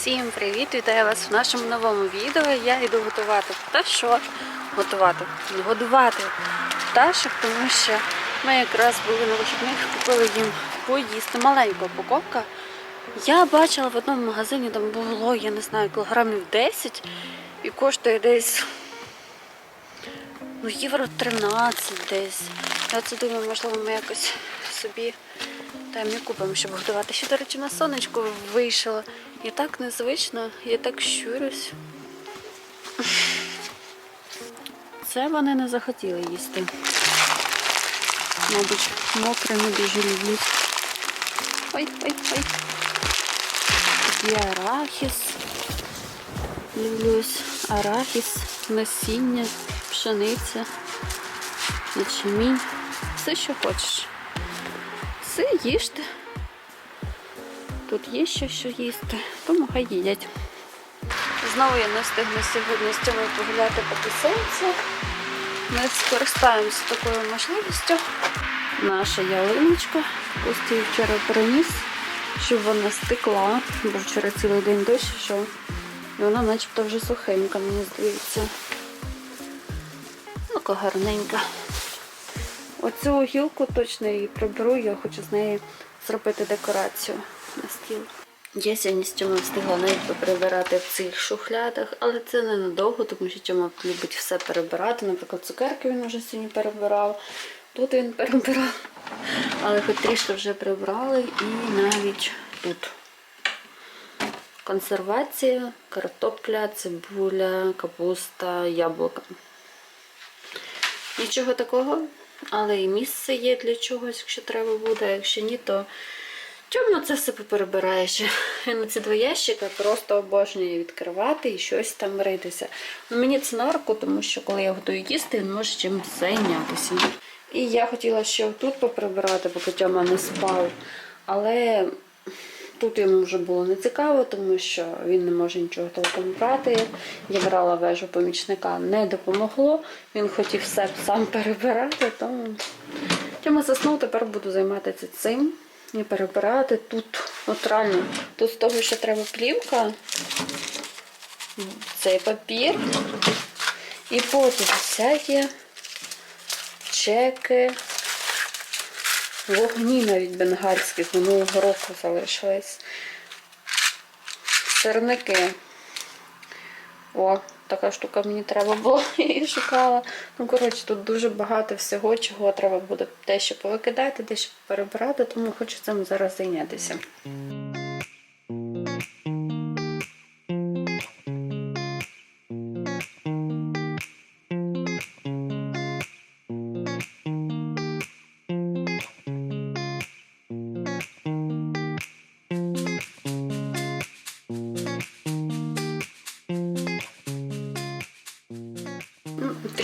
Всім привіт! Вітаю вас в нашому новому відео. Я йду готувати пташок. Готувати, годувати пташок, тому що ми якраз були на вихідних, купили їм поїсти. Маленька упаковка. Я бачила в одному магазині, там було, я не знаю, кілограмів 10 і коштує десь ну, євро 13 десь. Я це думаю, можливо, ми якось собі там і купимо, щоб готувати. Ще, до речі, на сонечко вийшло. І так незвично, я так щурюсь. Це вони не захотіли їсти. Мабуть, мокре не дуже люблять. Ой, ой, ой. Є арахіс. Дивлюсь, арахіс, насіння, пшениця, ячмінь. Все, що хочеш. Все, їжте. Тут є ще що їсти, тому хай їдять. Знову я не встигну сьогодні з цьому погуляти по сонцю. Ми скористаємося такою можливістю. Наша ялиночка. Костя її вчора переніс, щоб вона стекла, бо вчора цілий день дощ йшов. І вона начебто вже сухенька, мені здається. Ну, яка гарненька. Оцю гілку точно її приберу, я хочу з неї зробити декорацію на стіл. Я сьогодні з Тьомою встигла навіть поприбирати в цих шухлядах, але це ненадовго, тому що Тьома любить все перебирати. Наприклад, цукерки він вже сьогодні перебирав, тут він перебирав. Але хоч трішки вже прибрали і навіть тут. Консервація, картопля, цибуля, капуста, яблука. Нічого такого, але і місце є для чогось, якщо треба буде, а якщо ні, то чому це все поперебирає Я на ці два ящика просто обожнює відкривати і щось там ритися. Ну, мені це на руку, тому що коли я готую їсти, він може чимось зайнятися. І я хотіла ще тут поприбирати, поки Тьома не спав. Але тут йому вже було не цікаво, тому що він не може нічого толком брати. Я брала вежу помічника, не допомогло. Він хотів все сам перебирати, тому Тьома заснув, тепер буду займатися цим і перебирати тут. От реально, тут з того, що треба плівка, цей папір, і потім всякі чеки, вогні навіть бенгальських минулого року залишились. Сирники. О, така штука мені треба я її шукала. Ну, коротше, тут дуже багато всього, чого треба буде дещо повикидати, дещо перебирати, тому хочу цим зараз зайнятися.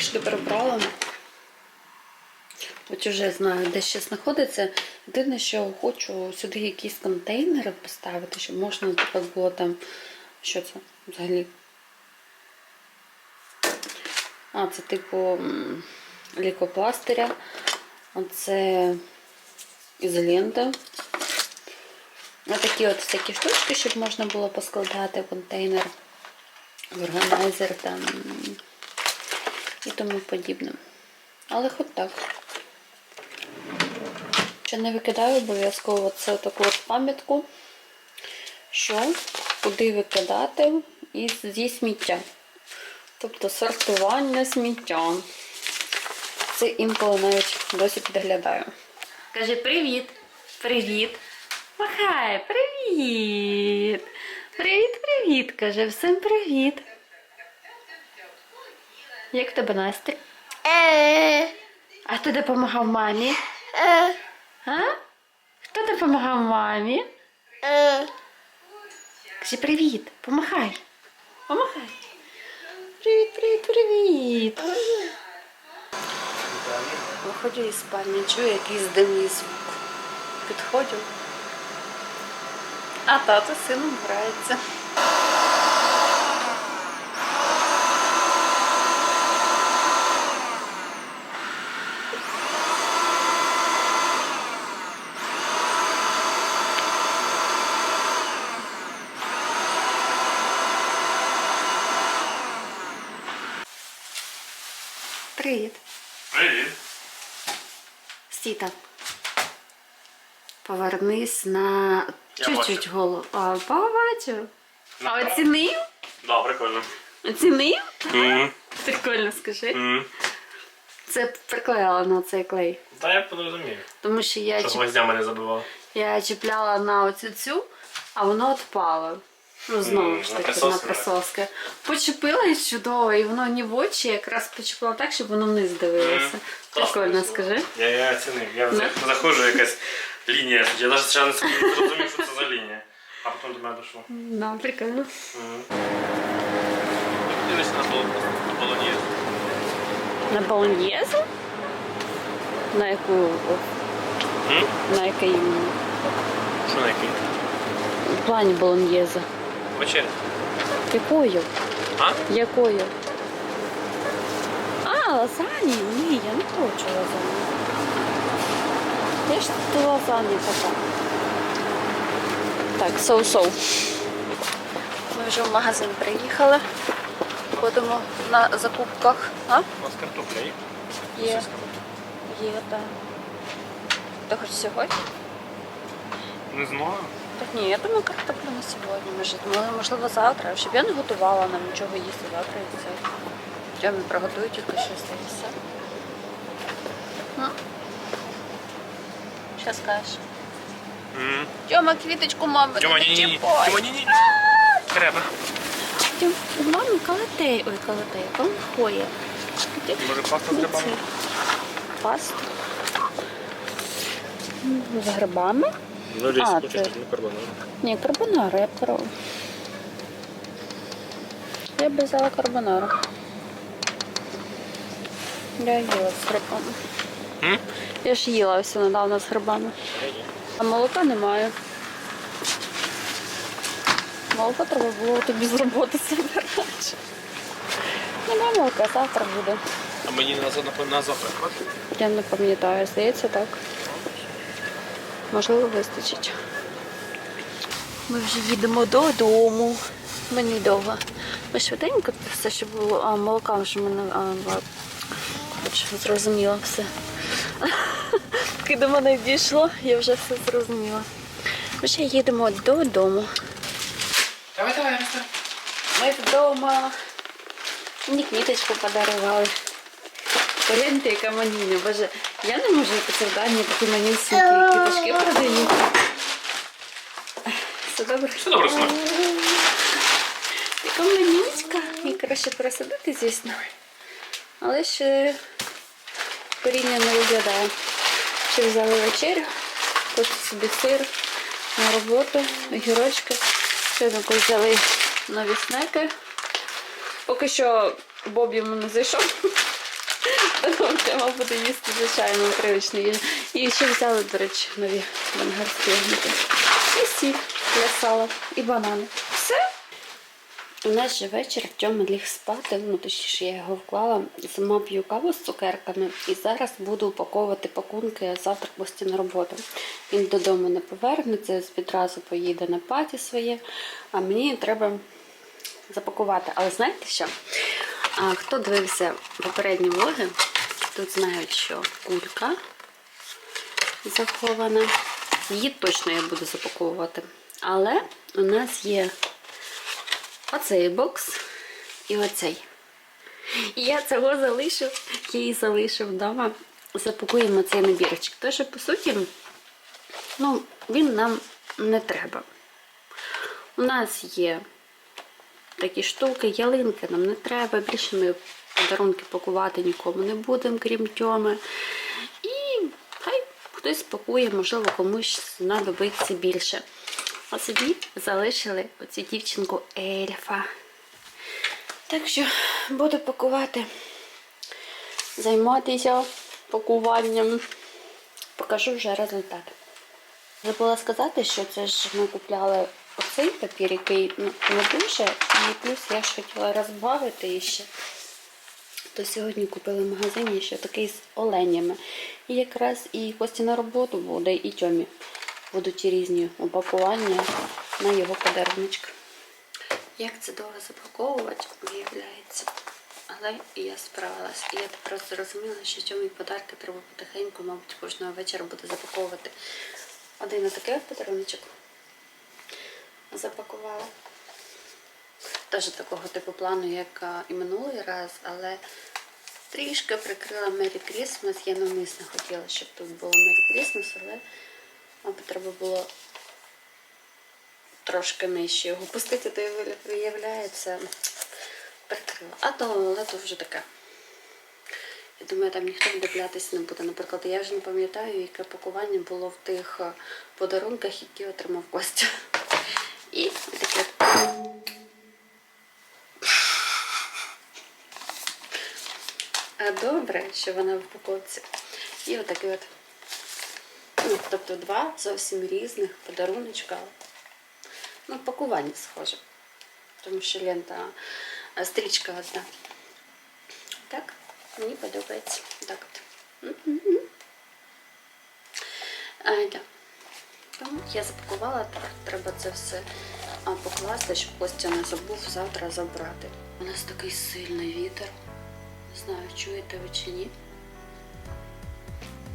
Трішки перебрала. От вже знаю, де ще знаходиться. Єдине, що хочу сюди якісь контейнери поставити, щоб можна, наприклад, було там. Що це взагалі? А, це типу лікопластиря. Оце ізолента. Отакі от всякі штучки, щоб можна було поскладати контейнер, в органайзер там і тому подібне. Але хоч так. Ще не викидаю обов'язково це таку от пам'ятку, що куди викидати і зі сміття. Тобто сортування сміття. Це інколи навіть досі підглядаю. Каже, привіт! Привіт! Махай, привіт! Привіт-привіт! Каже, всім привіт! Як в тебе настрій? А хто допомагав мамі? А? Хто допомагав мамі? Кажи привіт, помахай. Помахай. Привіт, привіт, привіт. Виходжу із спальні, чую якийсь дивний звук. Підходжу. А тато з сином грається. Привіт. Привіт. Стій там. Повернись на чуть-чуть голову. А, побачив. А оцінив? Да, прикольно. Оцінив? Мгм. Прикольно, скажи. Мгм. Це приклеїла на цей клей. Та я порозумію. Тому що я, Що чіп... гвоздями не забивав. я чіпляла на оцю цю, а воно відпало. Ну, знову ж таки, на присоски. Почепила і чудово, і воно ні в очі, якраз почепила так, щоб воно вниз дивилося. Прикольно, скажи. Я, я оцінив. Я Да? заходжу, якась лінія. Я навіть ще не зрозумів, що це за лінія. А потім до мене дійшло. Да, прикольно. Дивись на полонез. На болоньєзу? На яку? На іменно? Що на який? В плані болоньєза. Вечеря. Якою? А? Якою? А, лазані? Ні, я не хочу лазані. Я ж тут лазані така. Так, соу-соу. Ми вже в магазин приїхали. Ходимо на закупках. А? У нас картопля є? Є. Є, так. Ти хочеш сьогодні? Не знаю. Так ні, я думаю, картоплю на сьогодні. Може, думали, можливо, завтра, щоб я не готувала нам нічого їсти завтра і все. Тьомі приготують тільки щось і все. Ну. Що скажеш? М. Тьома, квіточку мами, Тьома, не ні-ні-ні. чіпай. Тьома, ні-ні. Треба. Тьом, у мами калатей, ой, калатей, конхоє. Може паста з грибами? Паста. З грибами? Ну, А, ліс, це- не карбонара. Ні, карбонара, я б брала. Я б взяла карбонару. Я їла з грибами. М? Я ж їла ось недавно з грибами. А молока немає. Молоко треба було тобі з роботи забирати. Немає молока, завтра буде. А мені на, на, на завтра хватить? Я не пам'ятаю, здається, так. Можливо, вистачить. Ми вже їдемо додому. Мені довго. Ми швиденько все, що було, а молока вже мене а, зрозуміла все. Поки до мене дійшло, я вже все зрозуміла. Ми ще їдемо додому. Давай, давай, Ми вдома. Мені квіточку подарували. Погляньте, яка манюня. Боже, я не можу по завданні такі манюсінькі квіточки продають. Все добре? Все добре, синок. Яка манюська. Її краще пересадити, звісно. Але ще коріння не виглядає. Ще взяли вечерю, тут собі сир на роботу, огірочки. Сьогодні коли взяли нові снеки. Поки що Боб йому не зайшов. Тому Тема буде їсти звичайно привичну їжу. І ще взяли, до речі, нові венгерські огірки. І сіль для сала, і банани. Все. У нас же вечір Тьома ліг спати, ну точніше я його вклала. Сама п'ю каву з цукерками і зараз буду упаковувати пакунки завтра гості на роботу. Він додому не повернеться, відразу поїде на паті своє, а мені треба запакувати. Але знаєте що? А, хто дивився попередні влоги, тут знають, що кулька захована. Її точно я буду запаковувати. Але у нас є оцей бокс і оцей. І я цього залишу, її залишу вдома. Запакуємо цей набірчик. Тож, по суті, ну, він нам не треба. У нас є такі штуки, ялинки нам не треба. Більше ми подарунки пакувати нікому не будемо, крім тьоми. І хай хтось пакує, можливо, комусь знадобиться більше. А собі залишили оцю дівчинку ельфа. Так що буду пакувати, займатися пакуванням. Покажу вже результат. Забула сказати, що це ж ми купляли оцей папір, який ну, не дуже, і плюс я ж хотіла розбавити ще. То сьогодні купили в магазині ще такий з оленями. І якраз і Кості на роботу буде, і Тьомі будуть різні упакування на його подаруночок. Як це довго запаковувати, виявляється. але я справилась. І я тепер зрозуміла, що цьому подарки треба потихеньку, мабуть, кожного вечора буде запаковувати. Один отакий от подаруночок запакувала. Теж такого типу плану, як і минулий раз, але трішки прикрила Merry Christmas. Я навмисно хотіла, щоб тут було Merry Christmas, але мабуть, треба було трошки нижче його пустити, то виявляється, прикрила. А то, але то вже таке. Я думаю, там ніхто вдивлятися не буде. Наприклад, я вже не пам'ятаю, яке пакування було в тих подарунках, які отримав Костя. І таке. А добре, що вона в упаковці. І отакий от. Ну, тобто два зовсім різних подаруночка. Ну, пакування схоже. Тому що лента, стрічка одна. Так, мені подобається. Так от. М-м-м. А, да. Тому я запакувала, тепер треба це все покласти, щоб Костя не забув завтра забрати. У нас такий сильний вітер. Не знаю, чуєте ви чи ні.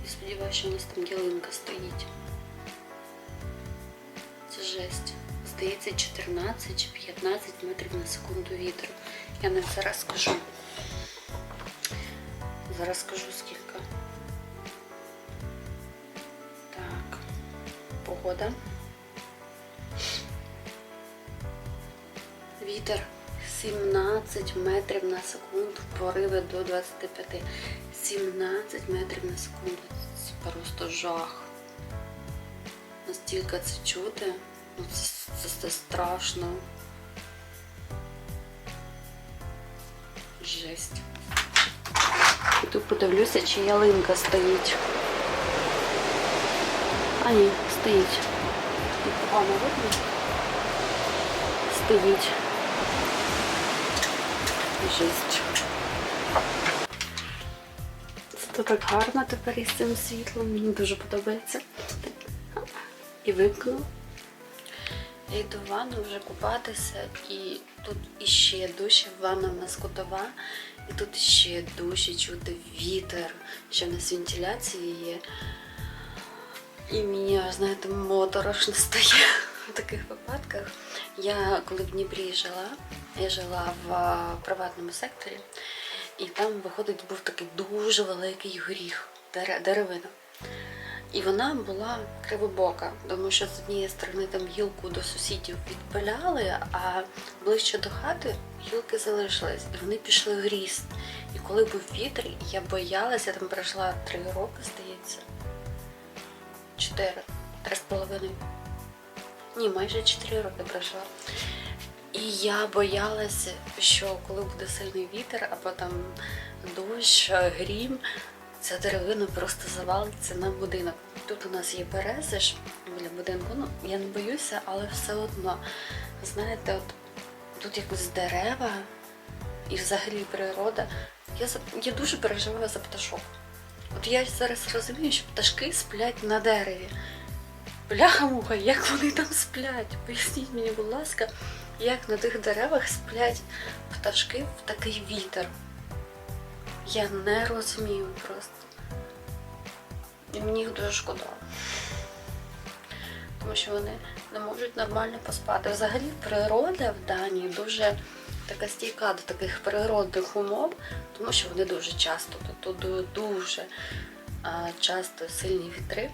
Я сподіваюся, що у нас там ялинка стоїть. Це жесть. Здається, 14 чи 15 метрів на секунду вітру. Я не зараз скажу. Зараз скажу скільки. Погода. Вітер 17 метрів на секунду, пориви до 25. 17 метрів на секунду. Це просто жах. Настільки це чути. Ну, це, це, це страшно. Жесть. Іду подивлюся, чи ялинка стоїть. А ні, стоїть. Тут погано видно. Стоїть. Жесть. Це так гарно тепер із цим світлом. Мені дуже подобається. І вимкну. Я йду в ванну вже купатися, і тут іще душі, ванна в нас кутова, і тут іще душі чути вітер, що в нас вентиляції є. І мені, знаєте, моторошно стає в таких випадках. Я коли в Дніпрі жила, я жила в приватному секторі, і там, виходить, був такий дуже великий горіх, деревина. І вона була кривобока, тому що з однієї сторони там гілку до сусідів відпиляли, а ближче до хати гілки залишились, і вони пішли в ріст. І коли був вітер, я боялася, я там пройшла три роки, здається. Чотири, три з половиною. Ні, майже чотири роки пройшла. І я боялася, що коли буде сильний вітер або там дощ, грім, ця деревина просто завалиться на будинок. Тут у нас є берези ж біля будинку. Ну, я не боюся, але все одно. Знаєте, от тут якось дерева і взагалі природа. Я, я дуже переживаю за пташок. От я зараз розумію, що пташки сплять на дереві. Бляха-муха, як вони там сплять? Поясніть мені, будь ласка, як на тих деревах сплять пташки в такий вітер. Я не розумію просто. І мені їх дуже шкода. Тому що вони не можуть нормально поспати. Взагалі природа в Данії дуже така стійка до таких природних умов, тому що вони дуже часто, тут дуже часто сильні вітри.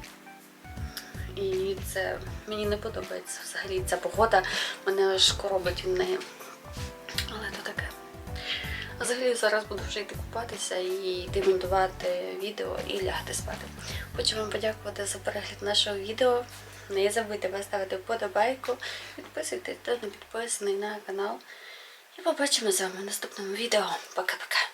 І це мені не подобається взагалі ця погода. Мене аж коробить від неї. Але то таке. Взагалі зараз буду вже йти купатися і йти монтувати відео і лягти спати. Хочу вам подякувати за перегляд нашого відео. Не забудьте поставити вподобайку, підписуйтесь, хто не підписаний на канал. І побачимо з вами в наступному відео. Пока-пока.